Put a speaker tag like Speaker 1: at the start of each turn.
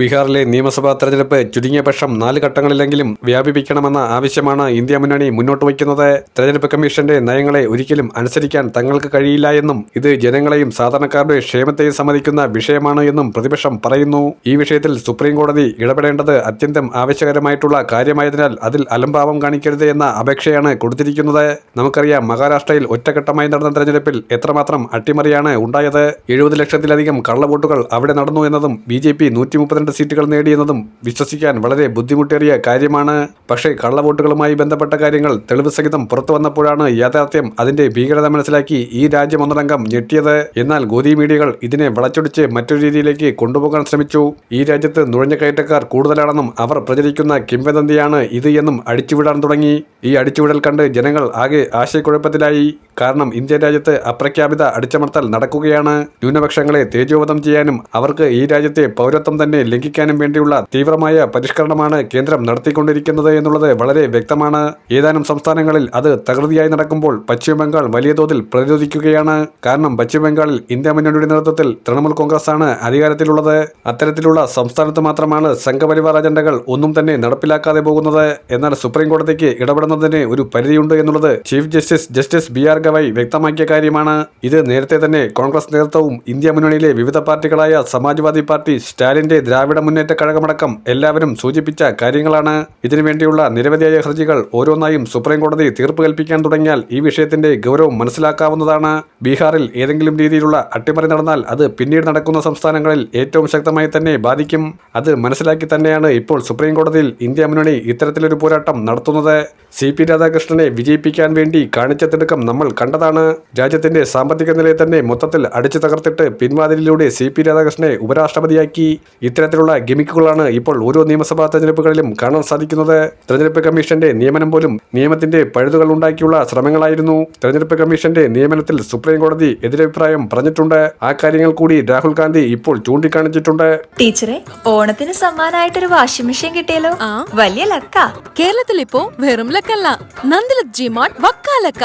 Speaker 1: ബീഹാറിലെ നിയമസഭാ തെരഞ്ഞെടുപ്പ് ചുരുങ്ങിയ പക്ഷം നാല് ഘട്ടങ്ങളിലെങ്കിലും വ്യാപിപ്പിക്കണമെന്ന ആവശ്യമാണ് ഇന്ത്യ മുന്നണി മുന്നോട്ട് വയ്ക്കുന്നത്. തെരഞ്ഞെടുപ്പ് കമ്മീഷന്റെ നയങ്ങളെ ഒരിക്കലും അനുസരിക്കാൻ തങ്ങൾക്ക് കഴിയില്ല എന്നും ഇത് ജനങ്ങളെയും സാധാരണക്കാരുടെ ക്ഷേമത്തെയും സമ്മതിക്കുന്ന വിഷയമാണ് എന്നും പ്രതിപക്ഷം പറയുന്നു. ഈ വിഷയത്തിൽ സുപ്രീം കോടതി ഇടപെടേണ്ടത് അത്യന്തം ആവശ്യകരമായിട്ടുള്ള കാര്യമായതിനാൽ അതിൽ അലംഭാവം കാണിക്കരുത് എന്ന അപേക്ഷയാണ് കൊടുത്തിരിക്കുന്നത്. നമുക്കറിയാം മഹാരാഷ്ട്രയിൽ ഒറ്റഘട്ടമായി നടന്ന തെരഞ്ഞെടുപ്പിൽ എത്രമാത്രം അട്ടിമറിയാണ് ഉണ്ടായത്. എഴുപത് ലക്ഷത്തിലധികം കള്ളവോട്ടുകൾ അവിടെ നടന്നു എന്നതും ബി ജെ പി നൂറ്റി മുപ്പത്തിരണ്ട് സീറ്റുകൾ നേടിയെന്നതും വിശ്വസിക്കാൻ വളരെ ബുദ്ധിമുട്ടേറിയ കാര്യമാണ്. പക്ഷേ കള്ളവോട്ടുകളുമായി ബന്ധപ്പെട്ട കാര്യങ്ങൾ തെളിവ് സഹിതം പുറത്തു വന്നപ്പോഴാണ് യാഥാർത്ഥ്യം അതിന്റെ ഭീകരത മനസ്സിലാക്കി ഈ രാജ്യം ഒന്നടങ്കം ഞെട്ടിയത്. എന്നാൽ ഗോദി മീഡിയകൾ ഇതിനെ വളച്ചൊടിച്ച് മറ്റൊരു രീതിയിലേക്ക് കൊണ്ടുപോകാൻ ശ്രമിച്ചു. ഈ രാജ്യത്ത് നുഴഞ്ഞ കയറ്റക്കാർ കൂടുതലാണെന്നും അവർ പ്രചരിക്കുന്ന കിംവദന്തിയാണ് ഇത് എന്നും അടിച്ചുവിടാൻ തുടങ്ങി. ഈ അടിച്ചുവിടൽ കണ്ട് ജനങ്ങൾ ആകെ ആശയക്കുഴപ്പത്തിലായി. കാരണം ഇന്ത്യൻ രാജ്യത്ത് അപ്രഖ്യാപിത അടിച്ചമർത്തൽ നടക്കുകയാണ്. ന്യൂനപക്ഷങ്ങളെ തേജോവധം ചെയ്യാനും അവർക്ക് ഈ രാജ്യത്തെ പൗരത്വം തന്നെ ലംഘിക്കാനും വേണ്ടിയുള്ള തീവ്രമായ പരിഷ്കരണമാണ് കേന്ദ്രം നടത്തിക്കൊണ്ടിരിക്കുന്നത് എന്നുള്ളത് വളരെ വ്യക്തമാണ്. ഏതാനും സംസ്ഥാനങ്ങളിൽ അത് തകൃതിയായി നടക്കുമ്പോൾ പശ്ചിമബംഗാൾ വലിയ തോതിൽ പ്രതിരോധിക്കുകയാണ്. കാരണം പശ്ചിമബംഗാളിൽ ഇന്ത്യ മുന്നണിയുടെ നേതൃത്വത്തിൽ തൃണമൂൽ കോൺഗ്രസ് ആണ് അധികാരത്തിലുള്ളത്. അത്തരത്തിലുള്ള സംസ്ഥാനത്ത് മാത്രമാണ് സംഘപരിവാർ അജണ്ടകൾ ഒന്നും തന്നെ നടപ്പിലാക്കാതെ പോകുന്നത്. എന്നാൽ സുപ്രീം കോടതിക്ക് ഇടപെടുന്നതിന് ഒരു പരിധിയുണ്ട് എന്നുള്ളത് chief justice justice B R Gavai വ്യക്തമാക്കിയ കാര്യമാണ് ഇത്. നേരത്തെ തന്നെ കോൺഗ്രസ് നേതൃത്വവും ഇന്ത്യ മുന്നണിയിലെ വിവിധ പാർട്ടികളായ സമാജ്വാദി പാർട്ടി സ്റ്റാലിന്റെ ദ്രാവിഡ മുന്നേറ്റ കഴകമടക്കം എല്ലാവരും സൂചിപ്പിച്ച കാര്യങ്ങളാണ്. ഇതിനുവേണ്ടിയുള്ള നിരവധിയായ ഹർജികൾ ഓരോന്നായും സുപ്രീംകോടതി തീർപ്പ് കൽപ്പിക്കാൻ തുടങ്ങിയാൽ ഈ വിഷയത്തിന്റെ ഗൗരവം മനസ്സിലാക്കാവുന്നതാണ്. ബീഹാറിൽ ഏതെങ്കിലും രീതിയിലുള്ള അട്ടിമറി നടന്നാൽ അത് പിന്നീട് നടക്കുന്ന സംസ്ഥാനങ്ങളിൽ ഏറ്റവും ശക്തമായി തന്നെ ബാധിക്കും. അത് മനസ്സിലാക്കി തന്നെയാണ് ഇപ്പോൾ സുപ്രീം കോടതിയിൽ ഇന്ത്യ മുന്നണി ഇത്തരത്തിലൊരു പോരാട്ടം നടത്തുന്നത്. സി പി രാധാകൃഷ്ണനെ വിജയിപ്പിക്കാൻ വേണ്ടി കാണിച്ച തിടുക്കം നമ്മൾ കണ്ടതാണ്. രാജ്യത്തിന്റെ സാമ്പത്തിക നിലയെ തന്നെ മൊത്തത്തിൽ അടിച്ചു തകർത്തിട്ട് പിൻവാതിലിലൂടെ സി പി രാധാകൃഷ്ണനെ ഉപരാഷ്ട്രപതിയാക്കി. ഇത്തരത്തിലുള്ള ഗിമിക്കുകളാണ് ഇപ്പോൾ ഓരോ നിയമസഭാ തെരഞ്ഞെടുപ്പുകളിലും കാണാൻ സാധിക്കുന്നത്. തെരഞ്ഞെടുപ്പ് കമ്മീഷന്റെ നിയമനം പോലും നിയമത്തിന്റെ പഴുതുകൾ ഉണ്ടാക്കിയുള്ള ശ്രമങ്ങളായിരുന്നു. തെരഞ്ഞെടുപ്പ് കമ്മീഷന്റെ നിയമനത്തിൽ സുപ്രീം കോടതി എതിരഭിപ്രായം പറഞ്ഞിട്ടുണ്ട്. ആ കാര്യങ്ങൾ കൂടി രാഹുൽ ഗാന്ധി ഇപ്പോൾ ചൂണ്ടിക്കാണിച്ചിട്ടുണ്ട്.
Speaker 2: ടീച്ചറെ ഓണത്തിന് സമ്മാനമായിട്ടൊരു വാഷിംഗ് മെഷീൻ കിട്ടിയല്ലോ. വലിയ ലക്ക.
Speaker 3: കേരളത്തിൽ ഇപ്പോ വെറും ലക്കല്ല. Nandilath G Mart വക്കാലക്ക